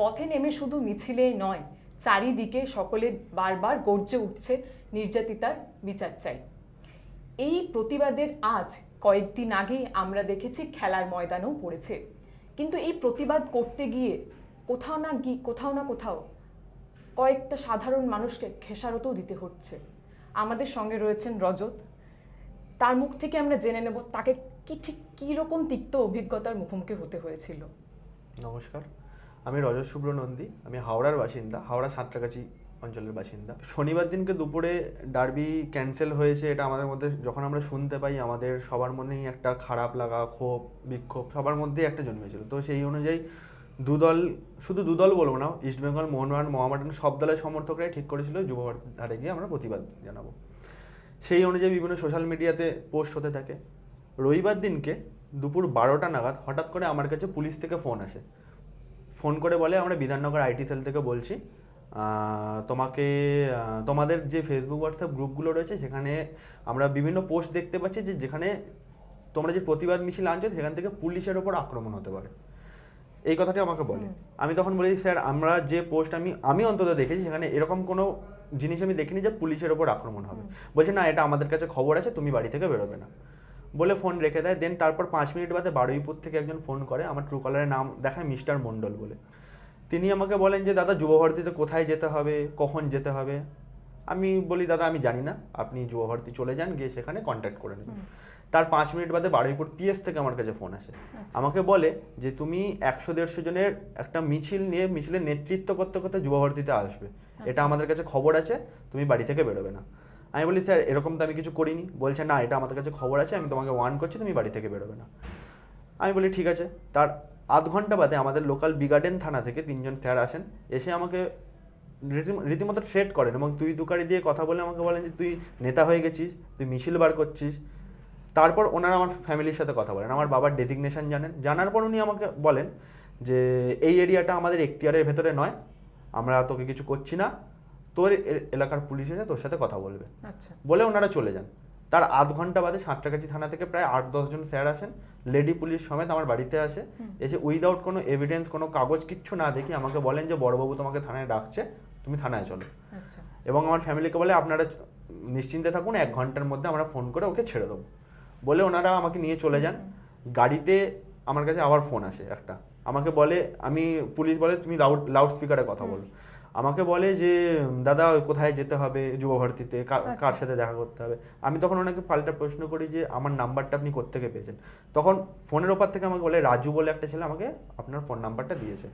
পথে নেমে শুধু মিছিলেই নয়, চারিদিকে সকলে বারবার গর্জে উঠছে নির্যাতিতার বিচার চাই। এই প্রতিবাদের আজ কয়েকদিন আগেই আমরা দেখেছি খেলার ময়দানেও পড়েছে। কিন্তু এই প্রতিবাদ করতে গিয়ে কোথাও না গিয়ে কোথাও না কোথাও কয়েকটা সাধারণ মানুষকে খেসারতও দিতে হচ্ছে। আমাদের সঙ্গে রয়েছেন রজত। তার মুখ থেকে আমরা জেনে নেব তাকে কি ঠিক কী রকম তিক্ত অভিজ্ঞতার মুখোমুখি হতে হয়েছিল। নমস্কার। আমি রজত শুভ্র নন্দী, আমি হাওড়ার বাসিন্দা, হাওড়া সাঁতরাগাছি অঞ্চলের বাসিন্দা। শনিবার দিনকে দুপুরে ডার্বি ক্যান্সেল হয়েছে এটা আমাদের মধ্যে যখন আমরা শুনতে পাই, আমাদের সবার মনেই একটা খারাপ লাগা, ক্ষোভ, বিক্ষোভ সবার মধ্যেই একটা জন্মেছিল। তো সেই অনুযায়ী দুদল, শুধু দুদল বলব না ইস্টবেঙ্গল মোহনবাগান মোহামেডান সব দলের সমর্থকরাই ঠিক করেছিল, যুব ভারতীর ধারে গিয়ে আমরা প্রতিবাদ জানাব। সেই অনুযায়ী বিভিন্ন সোশ্যাল মিডিয়াতে পোস্ট হতে থাকে। রবিবার দিনকে দুপুর বারোটা নাগাদ হঠাৎ করে আমার কাছে পুলিশ থেকে ফোন আসে। ফোন করে বলে আমরা বিধাননগর আইটি সেল থেকে বলছি। তোমাকে তোমাদের যে ফেসবুক হোয়াটসঅ্যাপ গ্রুপগুলো রয়েছে সেখানে আমরা বিভিন্ন পোস্ট দেখতে পাচ্ছি যে যেখানে তোমরা যে প্রতিবাদ মিছিল আনছো সেখান থেকে পুলিশের ওপর আক্রমণ হতে পারে। এই কথাটি আমাকে বলে। আমি তখন বলি স্যার আমরা যে পোস্ট আমি আমি অন্তত দেখেছি সেখানে এরকম কোনো জিনিস আমি দেখিনি যে পুলিশের ওপর আক্রমণ হবে। বলছে না এটা আমাদের কাছে খবর আছে তুমি বাড়ি থেকে বেরোবে না। বলে ফোন রেখে দেয়। দেন তারপর পাঁচ মিনিট বাদে বারুইপুর থেকে একজন ফোন করে আমার ট্রু কলারের নাম দেখায় মিস্টার মণ্ডল বলে। তিনি আমাকে বলেন যে দাদা যুবভারতীতে কোথায় যেতে হবে? কখন যেতে হবে? আমি বলি দাদা আমি জানি না। আপনি যুবভারতী চলে যান গিয়ে সেখানে কন্ট্যাক্ট করে নেবেন। তার পাঁচ মিনিট বাদে বারুইপুর পিএস থেকে আমার কাছে ফোন আসে। আমাকে বলে যে তুমি একশো দেড়শো জনের একটা মিছিল নিয়ে মিছিলের নেতৃত্ব করতে করতে যুবভারতীতে আসবে। এটা আমাদের কাছে খবর আছে তুমি বাড়ি থেকে বেরোবে না। আমি বলি, স্যার, এরকম তো আমি কিছু করিনি। বলছে, না, এটা আমাদের কাছে খবর আছে, আমি তোমাকে ওয়ার্ন করছি, তুমি বাড়ি থেকে বেরোবে না। আমি বলি, ঠিক আছে। তার আধ ঘণ্টা বাদে আমাদের লোকাল বিগার্ডেন থানা থেকে তিনজন স্যার আসেন, এসে আমাকে রীতি- রীতিমতো থ্রেট করেন এবং তুই তুকারি দিয়ে কথা বলে আমাকে বলেন যে, তুই নেতা হয়ে গেছিস, তুই মিছিল বার করছিস। তারপর ওনারা আমার ফ্যামিলির সাথে কথা বলেন, আমার বাবার ডেজিগনেশন জানেন। জানার পর উনি আমাকে বলেন যে, এই এরিয়াটা আমাদের এখতিয়ারের ভেতরে নয়, আমরা তোকে কিছু করছি না। তোর এলাকার পুলিশ এসে তোর সাথে কথা বলবে। আচ্ছা। বলে ওনারা চলে যান। তার আধ ঘণ্টা বাদে সাঁতরাগাছি থানা থেকে প্রায় আট দশজন স্যার আসেন। লেডি পুলিশ সমেত আমার বাড়িতে আসে। এসে উইদাউট কোনো এভিডেন্স কোনো কাগজ কিচ্ছু না দেখি আমাকে বলেন যে বড়বাবু তোমাকে থানায় ডাকছে তুমি থানায় চলো। আচ্ছা। এবং আমার ফ্যামিলিকে বলে আপনারা নিশ্চিন্তে থাকুন এক ঘণ্টার মধ্যে আমরা ফোন করে ওকে ছেড়ে দেবো। বলে ওনারা আমাকে নিয়ে চলে যান। গাড়িতে আমার কাছে আবার ফোন আসে একটা। আমাকে বলে আমি পুলিশ বলে তুমি লাউড লাউড স্পিকারে কথা বলো। আমাকে বলে যে দাদা কোথায় যেতে হবে যুবভারতীতে কার আচ্ছা। কার সাথে দেখা করতে হবে? আমি তখন ওনাকে পাল্টা প্রশ্ন করি যে আমার নাম্বারটা আপনি কোত্থেকে পেয়েছেন? তখন ফোনের ওপর থেকে আমাকে বলে রাজু বলে একটা ছেলে আমাকে আপনার ফোন নাম্বারটা দিয়েছে।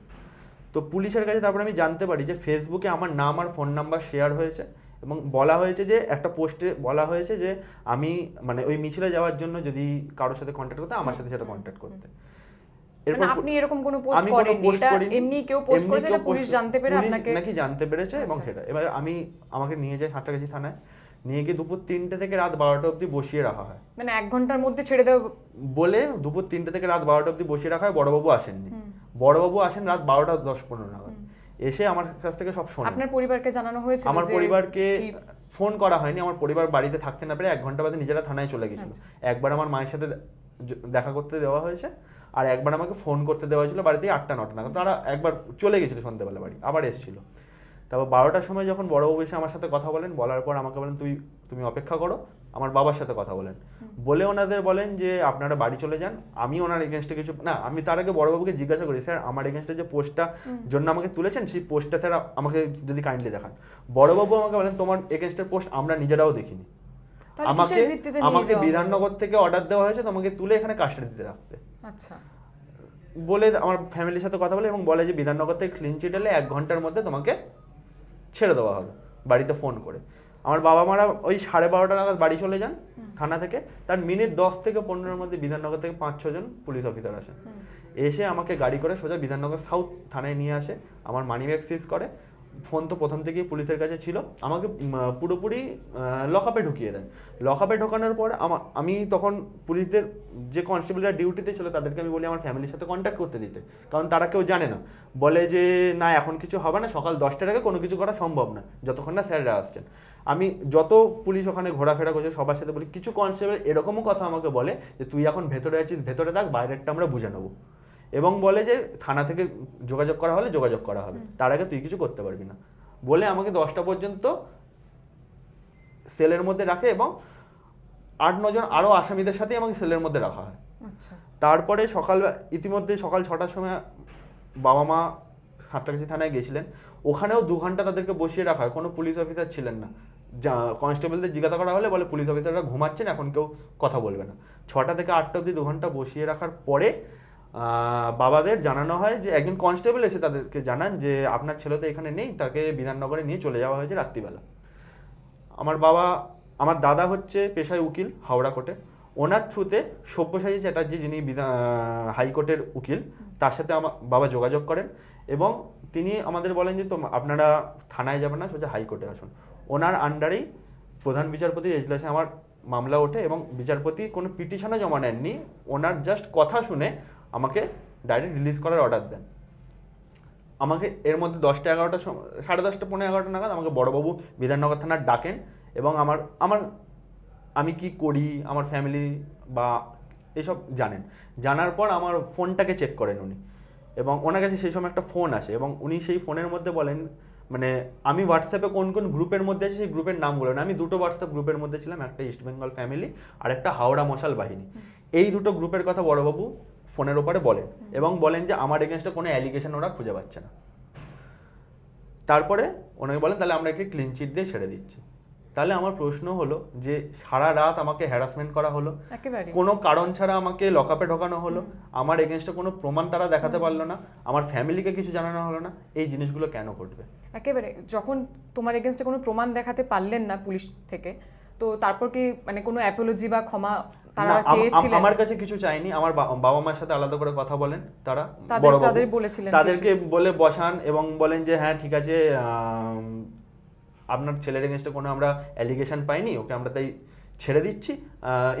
তো পুলিশের কাছে তারপর আমি জানতে পারি যে ফেসবুকে আমার নাম আর ফোন নাম্বার শেয়ার হয়েছে এবং বলা হয়েছে যে একটা পোস্টে বলা হয়েছে যে আমি মানে ওই মিছিলে যাওয়ার জন্য যদি কারোর সাথে কন্ট্যাক্ট করতে আমার সাথে সেটা কন্ট্যাক্ট করতে। মানে আপনি এরকম কোনো পোস্ট করেননি এটা এমনি কেউ পোস্ট করেছে এটা পুলিশ জানতে পেরে আপনাকে নাকি জানতে পেরেছে এবং আচ্ছা। সেটা এবার আমি আমাকে নিয়ে যায় সাঁতরাগাছি থানায় নিয়ে গিয়ে দুপুর তিনটে থেকে রাত বারোটা অবধি বসিয়ে রাখা হয়। মানে এক ঘণ্টার মধ্যে ছেড়ে দেওয়া বলে দুপুর তিনটে থেকে রাত বারোটা অবধি বসিয়ে রাখা হয় বড়বাবু আসেননি। বড়বাবু আসেন রাত বারোটা দশ পনেরো নাগাদ। এসে আমার কাছ থেকে সব শোনেন। আপনার পরিবারকে জানানো হয়েছে আমার পরিবারকে ফোন করা হয়নি আমার পরিবার বাড়িতে থাকতে না পেরে এক ঘণ্টা বাদে নিজেরা থানায় চলে গেছিল। আচ্ছা। একবার আমার মায়ের সাথে দেখা করতে দেওয়া হয়েছে। আর একবার আমাকে ফোন করতে দেওয়া হয়েছিল বাড়িতে আটটা নটা নাগাদ। তারা একবার চলে গেছিল সন্ধ্যেবেলা বাড়ি আবার এসেছিল। তারপর বারোটার সময় যখন বড়বাবু এসে আমার সাথে কথা বলেন বলার পর আমাকে বলেন তুই তুমি অপেক্ষা করো আমার বাবার সাথে কথা বলেন। বলে ওনাদের বলেন যে আপনারা বাড়ি চলে যান আমি ওনার এগেনস্টে কিছু না আমি তার আগে বড়বাবুকে জিজ্ঞাসা করি স্যার আমার এগেনস্টে যে পোস্টটা জন্য আমাকে তুলেছেন সেই পোস্টটা স্যার আমাকে যদি কাইন্ডলি দেখান। বড়বাবু আমাকে বলেন তোমার এগেনস্টের পোস্ট আমরা নিজেরাও দেখিনি। আমাকে আমাকে বিধাননগর থেকে অর্ডার দেওয়া হয়েছে তোমাকে তুলে এখানে কাস্টাডিতে রাখতে। আচ্ছা। বলে আমার ফ্যামিলির সাথে কথা বলে এবং বলে যে বিধাননগর থেকে ক্লিন চিট এলে এক ঘণ্টার মধ্যে তোমাকে ছেড়ে দেওয়া হবে বাড়িতে ফোন করে। আমার বাবা মারা ওই সাড়ে বারোটা নাগাদ বাড়ি চলে যান থানা থেকে। তার মিনিট দশ থেকে পনেরোর মধ্যে বিধাননগর থেকে পাঁচ ছজন পুলিশ অফিসার আসেন এসে আমাকে গাড়ি করে সোজা বিধাননগর সাউথ থানায় নিয়ে আসে। আমার মানি ব্যাগ সিজ করে। ফোন তো প্রথম থেকেই পুলিশের কাছে ছিল। আমাকে পুরোপুরি লকআপে ঢুকিয়ে দেন লকআপে ঢোকানোর পর আমা- তখন পুলিশদের যে কনস্টেবলরা ডিউটিতে ছিল তাদেরকে আমি বলি আমার ফ্যামিলির সাথে কন্ট্যাক্ট করতে দিতে। কারণ তারা কেউ জানে না। বলে যে, না, এখন কিছু হবে না, সকাল দশটার আগে কোনো কিছু করা সম্ভব না। যতক্ষণ না স্যাররা আসছেন। আমি যত পুলিশ ওখানে ঘোরাফেরা করছে, সবার সাথে বলি, কিছু কনস্টেবল এরকমও কথা আমাকে বলে যে, তুই এখন ভেতরে আছিস, ভেতরে থাক, বাইরেরটা আমরা বুঝে নেব। এবং বলে যে থানা থেকে যোগাযোগ করা হলে যোগাযোগ করা হবে। তার আগে তুই কিছু করতে পারবি না। বলে আমাকে দশটা পর্যন্ত সেলের মধ্যে রাখে এবং আট নজন আরও আসামিদের সাথেই আমাকে সেলের মধ্যে রাখা হয়। আচ্ছা। তারপরে সকাল ইতিমধ্যে সকাল ছটার সময় বাবা মা সাতটাকাছি থানায় গেছিলেন। ওখানেও দু ঘণ্টা তাদেরকে বসিয়ে রাখা হয়। কোনো পুলিশ অফিসার ছিলেন না। যা কনস্টেবলদের জিজ্ঞাসা করা হলে বলে পুলিশ অফিসাররা ঘুমাচ্ছেন এখন কেউ কথা বলবে না। ছটা থেকে আটটা অবধি দু ঘণ্টা বসিয়ে রাখার পরে বাবাদের জানানো হয় যে একজন কনস্টেবল এসে তাদেরকে জানান যে আপনার ছেলে তো এখানে নেই, তাকে বিধাননগরে নিয়ে চলে যাওয়া হয়েছে রাত্রিবেলা। আমার বাবা, আমার দাদা হচ্ছে পেশায় উকিল হাওড়া কোর্টে। ওনার থ্রুতে সব্যসাচী চ্যাটার্জি যিনি হাইকোর্টের উকিল, তার সাথে আমার বাবা যোগাযোগ করেন এবং তিনি আমাদের বলেন যে তো আপনারা থানায় যাবেন না, সোজা হাইকোর্টে আসুন। ওনার আন্ডারেই প্রধান বিচারপতি এজলাসে আমার মামলা ওঠে এবং বিচারপতি কোনো পিটিশনও জমা নেননি। ওনার জাস্ট কথা শুনে আমাকে ডাইরেক্ট রিলিজ করার অর্ডার দেন। আমাকে এর মধ্যে দশটা এগারোটা সাড়ে দশটা পনেরো এগারোটা নাগাদ আমাকে বড়বাবু বিধাননগর থানার ডাকেন এবং আমার আমার, আমি কি করি, আমার ফ্যামিলি বা এসব জানেন। জানার পর আমার ফোনটাকে চেক করেন উনি এবং ওনার কাছে সেই সময় একটা ফোন আসে এবং উনি সেই ফোনের মধ্যে বলেন মানে আমি হোয়াটসঅ্যাপে কোন কোন গ্রুপের মধ্যে আছি সেই গ্রুপের নাম বলেন। আমি দুটো হোয়াটসঅ্যাপ গ্রুপের মধ্যে ছিলাম, একটা ইস্ট বেঙ্গল ফ্যামিলি আর একটা হাওড়া মশাল বাহিনী। এই দুটো গ্রুপের কথা বড়বাবু ফোনের ওপরে বলেন এবং বলেন যে আমার এগেনস্টে কোনো অ্যালিগেশন ওরা খুঁজে পাচ্ছে না। তারপরে ওনাকে বলেন তাহলে আমরা একে ক্লিন চিট দিয়ে ছেড়ে দিচ্ছি। তাহলে আমার প্রশ্ন হলো যে সারা রাত আমাকে হ্যারাসমেন্ট করা হলো? কোনো কারণ ছাড়া আমাকে লকআপে ঢোকানো হলো? আমার এগেনস্টে কোনো প্রমাণ তারা দেখাতে পারল না? আমার ফ্যামিলিকে কিছু জানানো হলো না? এই জিনিসগুলো কেন ঘটবে? একেবারে যখন তোমার এগেনস্টে কোনো প্রমাণ দেখাতে পারলেন না পুলিশ থেকে তো তারপর কি মানে কোনো অ্যাপোলজি বা ক্ষমা তারা চেয়েছিলেন। আমার কাছে কিছু চাইনি আমার বাবা মার সাথে আলাদা করে কথা বলেন তারা। তাদের- বলেছিলেন তাদেরকে বলে বসান এবং বলেন যে হ্যাঁ ঠিক আছে আপনার ছেলের এগেনস্টে কোনো আমরা অ্যালিগেশন পাইনি ওকে আমরা তাই ছেড়ে দিচ্ছি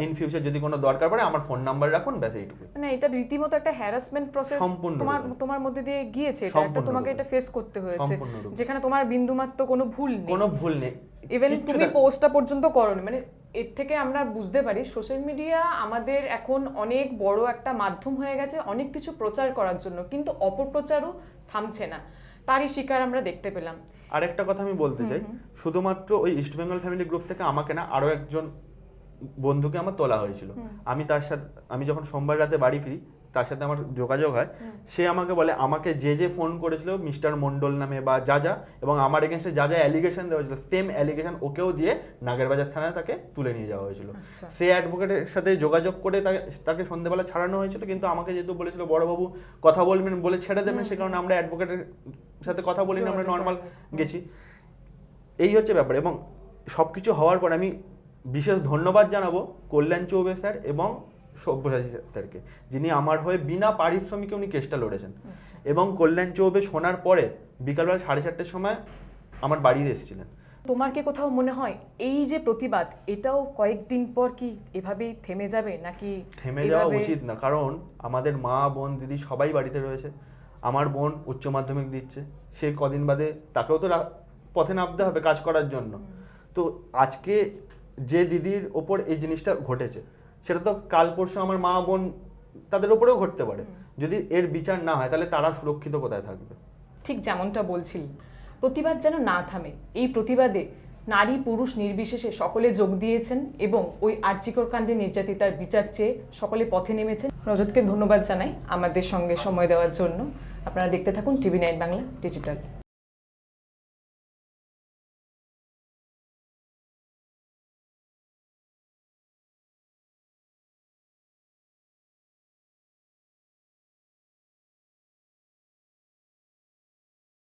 ইন ফিউচার যদি কোনো দরকার পড়ে আমার ফোন নাম্বার রাখুন ব্যাস এইটুকু মানে এটা রীতিমতো একটা হ্যারাসমেন্ট প্রসেস। তোমার তোমার মধ্যে দিয়ে গিয়েছে এটা একটা তোমাকে এটা ফেস করতে হয়েছে। যেখানে তোমার বিন্দুমাত্র কোনো ভুল নেই। কোনো ভুল নেই। ইভেন তুমি পোস্টটা পর্যন্ত করনি। মানে এর থেকে আমরা বুঝতে পারি সোশ্যাল মিডিয়া আমাদের এখন অনেক বড় একটা মাধ্যম হয়ে গেছে অনেক কিছু প্রচার করার জন্য। কিন্তু অপপ্রচারও থামছে না। তারই শিকার আমরা দেখতে পেলাম। আরেকটা কথা আমি বলতে চাই। শুধুমাত্র ওই ইস্ট বেঙ্গল ফ্যামিলি গ্রুপ থেকে আমাকে না আরও একজন বন্ধুকে আমার তোলা হয়েছিল। আমি তার সাথে আমি যখন সোমবার রাতে বাড়ি ফিরি তার সাথে আমার যোগাযোগ হয়। সে আমাকে বলে আমাকে যে যে ফোন করেছিল মিস্টার মন্ডল নামে বা যা যা এবং আমার এগেনস্টে যা যা অ্যালিগেশন দেওয়া হয়েছিল সেম অ্যালিগেশন ওকেও দিয়ে নাগেরবাজার থানায় তাকে তুলে নিয়ে যাওয়া হয়েছিল। আচ্ছা। সে অ্যাডভোকেটের সাথে যোগাযোগ করে তাকে তাকে সন্ধ্যেবেলা ছাড়ানো হয়েছিল কিন্তু আমাকে যেহেতু বলেছিল বড়বাবু কথা বলবেন বলে ছেড়ে দেবেন সে কারণে আমরা অ্যাডভোকেটের সাথে কথা বলিনি আমরা নর্মাল গেছি। এই হচ্ছে ব্যাপার এবং সব কিছু হওয়ার পর আমি বিশেষ ধন্যবাদ জানাব কল্যাণ চৌবে স্যার এবং সব্যসাচী স্যারকে যিনি আমার হয়ে বিনা পারিশ্রমিকে উনি কেসটা লড়েছেন। আচ্ছা। এবং কল্যাণ চৌবে শোনার পরে বিকালবেলা সাড়ে চারটের সময় আমার বাড়িতে এসেছিলেন। তোমার কি কোথাও মনে হয় এই যে প্রতিবাদ এটাও কয়েকদিন পর কি এভাবেই থেমে যাবে নাকি থেমে যাওয়া উচিত না কারণ আমাদের মা বোন দিদি সবাই বাড়িতে রয়েছে। আমার বোন উচ্চ মাধ্যমিক দিচ্ছে সে কদিন বাদে তাকেও তো পথে নামতে হবে কাজ করার জন্য। তো আজকে যে দিদির ওপর এই জিনিসটা ঘটেছে সেটা তো কাল পরশু আমার মা বোন তাদের ওপরেও ঘটতে পারে। যদি এর বিচার না হয় তাহলে তারা সুরক্ষিত কোথায় থাকবে? ঠিক যেমনটা বলছিলি প্রতিবাদ যেন না থামে। এই প্রতিবাদে নারী পুরুষ নির্বিশেষে সকলে যোগ দিয়েছেন এবং ওই আর্যিকর কাণ্ডে নির্যাতিতার বিচার চেয়ে সকলে পথে নেমেছেন। রজতকে ধন্যবাদ জানাই আমাদের সঙ্গে সময় দেওয়ার জন্য। আপনারা দেখতে থাকুন টিভি নাইন বাংলা ডিজিটাল।